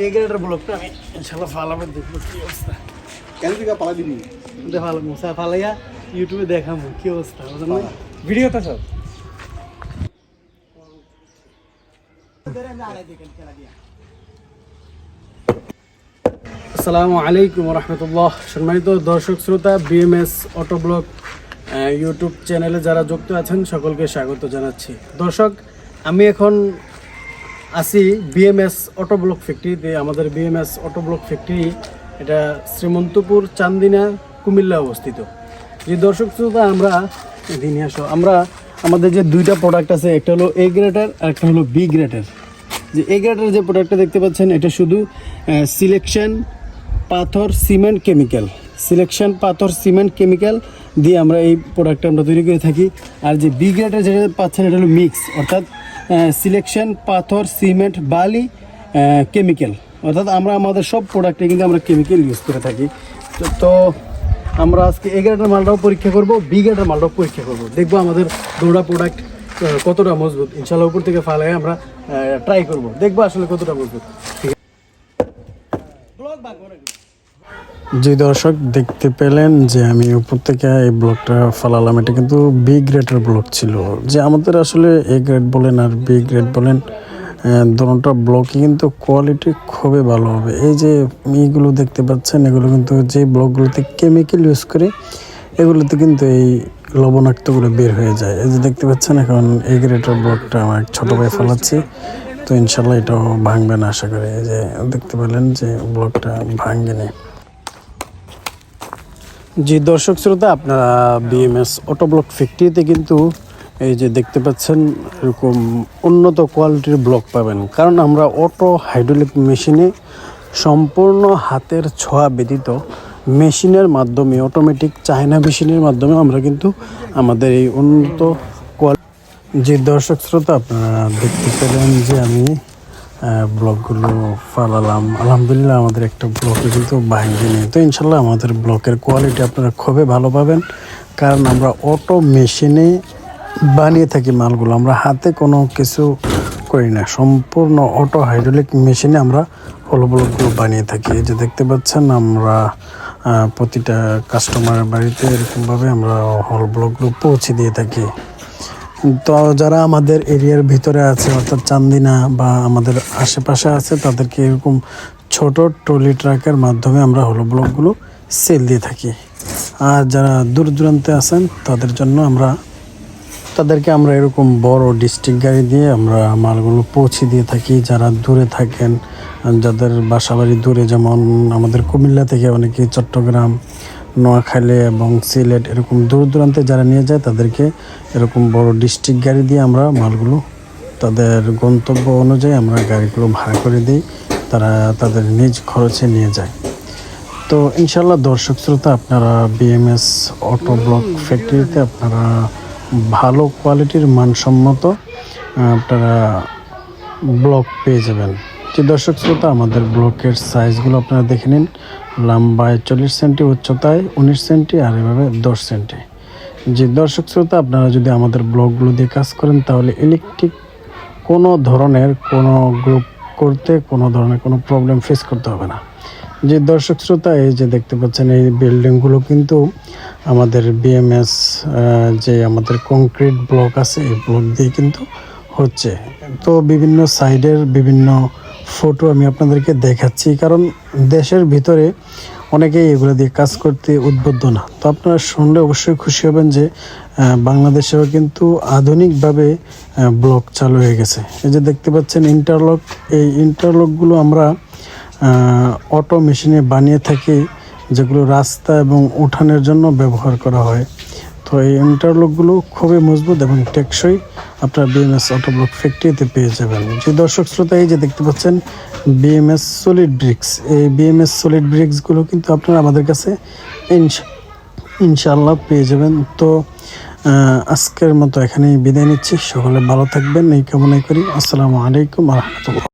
এই গ্রেডের ব্লকটা আমি ইনশাল্লাহ ফালাবার দেখব কি অবস্থা। কেন থেকে পালা দিবি? দেখাল মুসা ফালাইয়া ইউটিউবে দেখাবো কি অবস্থা বুঝলেন না? ভিডিওটা সব আসসালামু আলাইকুম রহমতুল্লাহ সম্মানিত দর্শক শ্রোতা বিএমএস অটো ব্লগ ইউটিউব চ্যানেলে যারা যুক্ত আছেন সকলকে স্বাগত জানাচ্ছি। দর্শক আমি এখন আছি বিএমএস অটো ব্লক ফ্যাক্টরিতে আমাদের বিএমএস অটো ব্লক ফ্যাক্টরি এটা শ্রীমন্তপুর চান্দিনা কুমিল্লা অবস্থিত। যে দর্শক শ্রোতা, আমরা দিনে আসো। আমরা আমাদের যে দুইটা প্রোডাক্ট আছে, একটা হলো এ গ্রেটার আর একটা হলো বি গ্রেডের যে এ গ্রেডের যে প্রোডাক্টটা দেখতে পাচ্ছেন, এটা শুধু সিলেকশন পাথর সিমেন্ট কেমিক্যাল সিলেকশন পাথর সিমেন্ট কেমিক্যাল দিয়ে আমরা এই প্রোডাক্টটা আমরা তৈরি করে থাকি। আর যে বি গ্রেডের যেটা পাচ্ছেন, এটা হলো মিক্স অর্থাৎ সিলেকশন পাথর সিমেন্ট বালি কেমিক্যাল অর্থাৎ আমরা আমাদের সব প্রোডাক্টে কিন্তু আমরা কেমিক্যাল ইউজ করে থাকি। তো আমরা আজকে এ গ্রেডের মালটাও পরীক্ষা করব বি গ্রেডের মালটাও পরীক্ষা করব। দেখব আমাদের দুটা প্রোডাক্ট কতটা মজবুত। ইনশাল্লাহ উপর থেকে ফালাই আমরা ট্রাই করব। দেখব আসলে কতটা মজবুত। ঠিক জি, দর্শক, দেখতে পেলেন যে আমি উপর থেকে এই ব্লকটা ফালালাম। এটা কিন্তু বি গ্রেডের ব্লক ছিল। যে আমাদের আসলে এ গ্রেড বলেন আর বি গ্রেড বলেন দুটা ব্লকই কিন্তু কোয়ালিটি খুবই ভালো হবে। এই যে এইগুলো দেখতে পাচ্ছেন, এগুলো কিন্তু যে ব্লকগুলোতে কেমিক্যাল ইউজ করে, এগুলোতে কিন্তু এই লবণাক্তগুলো বের হয়ে যায়। এই যে দেখতে পাচ্ছেন, এখন এই গ্রেডের ব্লকটা আমার ছোটো ভাই ফালাচ্ছি। তো ইনশাল্লাহ এটাও ভাঙবে না, আশা করি। এই যে দেখতে পেলেন যে ব্লকটা ভাঙেনি। জি, দর্শক শ্রোতা, আপনারা বিএমএস অটোব্লক ফ্যাক্টরিতে কিন্তু এই যে দেখতে পাচ্ছেন, এরকম উন্নত কোয়ালিটির ব্লক পাবেন। কারণ আমরা অটো হাইড্রোলিক মেশিনে সম্পূর্ণ হাতের ছোঁয়া ব্যতীত মেশিনের মাধ্যমে অটোমেটিক চায়না মেশিনের মাধ্যমে আমরা কিন্তু আমাদের এই উন্নত কোয়ালিটি যে দর্শক শ্রোতা, আপনারা দেখতে পেলেন যে আমি ব্লকগুলো ফালালাম। আলহামদুলিল্লাহ আমাদের একটা ব্লকে কিন্তু বাহিনী নেই। তো ইনশাল্লাহ আমাদের ব্লকের কোয়ালিটি আপনারা খুবই ভালো পাবেন। কারণ আমরা অটো মেশিনে বানিয়ে থাকি মালগুলো। আমরা হাতে কোনো কিছু করি না। সম্পূর্ণ অটো হাইড্রোলিক মেশিনে আমরা হলো ব্লকগুলো বানিয়ে থাকি। এই যে দেখতে পাচ্ছেন, আমরা প্রতিটা কাস্টমারের বাড়িতে এরকমভাবে আমরা হল ব্লকগুলো পৌঁছে দিয়ে থাকি। তো যারা আমাদের এরিয়ার ভিতরে আছে, অর্থাৎ চান্দিনা বা আমাদের আশেপাশে আছে, তাদেরকে এরকম ছোট ট্রলি ট্রাকের মাধ্যমে আমরা হলো ব্লকগুলো সেল দিয়ে থাকি। আর যারা দূর দূরান্তে আছেন, তাদের জন্য আমরা, তাদেরকে আমরা এরকম বড় ডিস্ট্রিক্ট গাড়ি দিয়ে আমরা মালগুলো পৌঁছে দিয়ে থাকি। যারা দূরে থাকেন, যাদের বাসাবাড়ি দূরে, যেমন আমাদের কুমিল্লা থেকে অনেকে চট্টগ্রাম নোয়াখালী এবং সিলেট এরকম দূর দূরান্তে যারা নিয়ে যায়, তাদেরকে এরকম বড় ডিস্ট্রিক্ট গাড়ি দিয়ে আমরা মালগুলো তাদের গন্তব্য অনুযায়ী আমরা গাড়িগুলো ভাড়া করে দিই, তারা তাদের নিজ খরচে নিয়ে যায়। তো ইনশাল্লাহ দর্শক শ্রোতা, আপনারা বিএমএস অটো ব্লক ফ্যাক্টরিতে আপনারা ভালো কোয়ালিটির মানসম্মত আপনারা ব্লক পেয়ে যাবেন। যে দর্শক শ্রোতা, আমাদের ব্লকের সাইজগুলো আপনারা দেখে নিন। লম্বায় চল্লিশ সেন্টি, উচ্চতায় উনিশ সেন্টি আর এভাবে দশ সেন্টি। যে দর্শক শ্রোতা, আপনারা যদি আমাদের ব্লকগুলো দিয়ে কাজ করেন, তাহলে ইলেকট্রিক কোনো ধরনের কোনো গ্রুপ করতে, কোনো ধরনের কোনো প্রবলেম ফেস করতে হবে না। যে দর্শক শ্রোতা, এই যে দেখতে পাচ্ছেন, এই বিল্ডিংগুলো কিন্তু আমাদের বিএমএস যে আমাদের কংক্রিট ব্লক আছে, এই ব্লক দিয়ে কিন্তু হচ্ছে। তো বিভিন্ন সাইডের বিভিন্ন ফটো আমি আপনাদেরকে দেখাচ্ছি, কারণ দেশের ভিতরে অনেকেই এগুলো দিয়ে কাজ করতে উদ্বুদ্ধ না। তো আপনারা শুনলে অবশ্যই খুশি হবেন যে বাংলাদেশেও কিন্তু আধুনিকভাবে ব্লক চালু হয়ে গেছে। এই যে দেখতে পাচ্ছেন ইন্টারলক এই ইন্টারলকগুলো আমরা অটো মেশিনে বানিয়ে থাকি, যেগুলো রাস্তা এবং উঠানের জন্য ব্যবহার করা হয়। তো এই ইন্টারলকগুলো খুবই মজবুত এবং টেকসই। আপনার বিএমএস অটো ব্লক ফ্যাক্টরিতে পেয়ে যাবেন। যে দর্শক শ্রোতা, এই যে দেখতে পাচ্ছেন বিএমএস সলিড ব্রিক্স এই বিএমএস সলিড ব্রিক্সগুলো কিন্তু আপনারা আমাদের কাছে ইনশা, ইনশাআল্লাহ পেয়ে যাবেন। তো আজকের মতো এখানেই বিদায় নিচ্ছি। সকলে ভালো থাকবেন। এই কামনাই করি। আসসালামু আলাইকুম রহমতুল্লাহ।